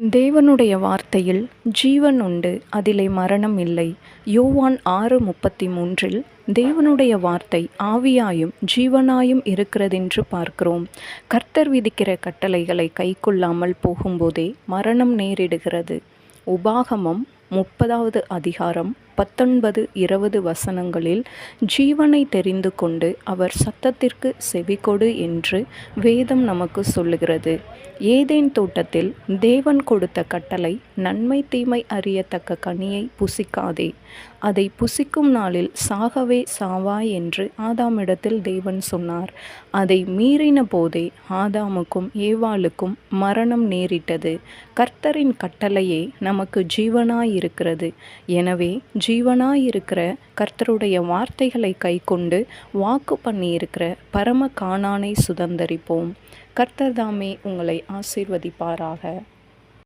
தேவனுடைய வார்த்தையில் ஜீவன் உண்டு அதிலே மரணம் இல்லை. யோவான் ஆறு முப்பத்தி மூன்றில் தேவனுடைய வார்த்தை ஆவியாயும் ஜீவனாயும் இருக்கிறதென்று பார்க்கிறோம். கர்த்தர் விதிக்கிற கட்டளைகளை கைக்கொள்ளாமல் போகும்போதே மரணம் நேரிடுகிறது. உபாகமம் முப்பதாவது அதிகாரம் பத்தொன்பது இருபது வசனங்களில் ஜீவனை தெரிந்து கொண்டு அவர் சத்தத்திற்கு செவிகொடு என்று வேதம் நமக்கு சொல்லுகிறது. ஏதேன் தோட்டத்தில் தேவன் கொடுத்த கட்டளை நன்மை தீமை அறியத்தக்க கனியை புசிக்காதே. அதை புசிக்கும் நாளில் சாகவே சாவாய் என்று ஆதாமிடத்தில் தேவன் சொன்னார். அதை மீறின போதே ஆதாமுக்கும் ஏவாளுக்கும் மரணம் நேரிட்டது. கர்த்தரின் கட்டளையே நமக்கு இருக்கிறது. எனவே ஜீவனாயிருக்கிற கர்த்தருடைய வார்த்தைகளை கைக்கொண்டு வாக்கு பண்ணியிருக்கிற பரம காணானை சுதந்தரிப்போம். கர்த்தர் தாமே உங்களை ஆசீர்வதிப்பாராக.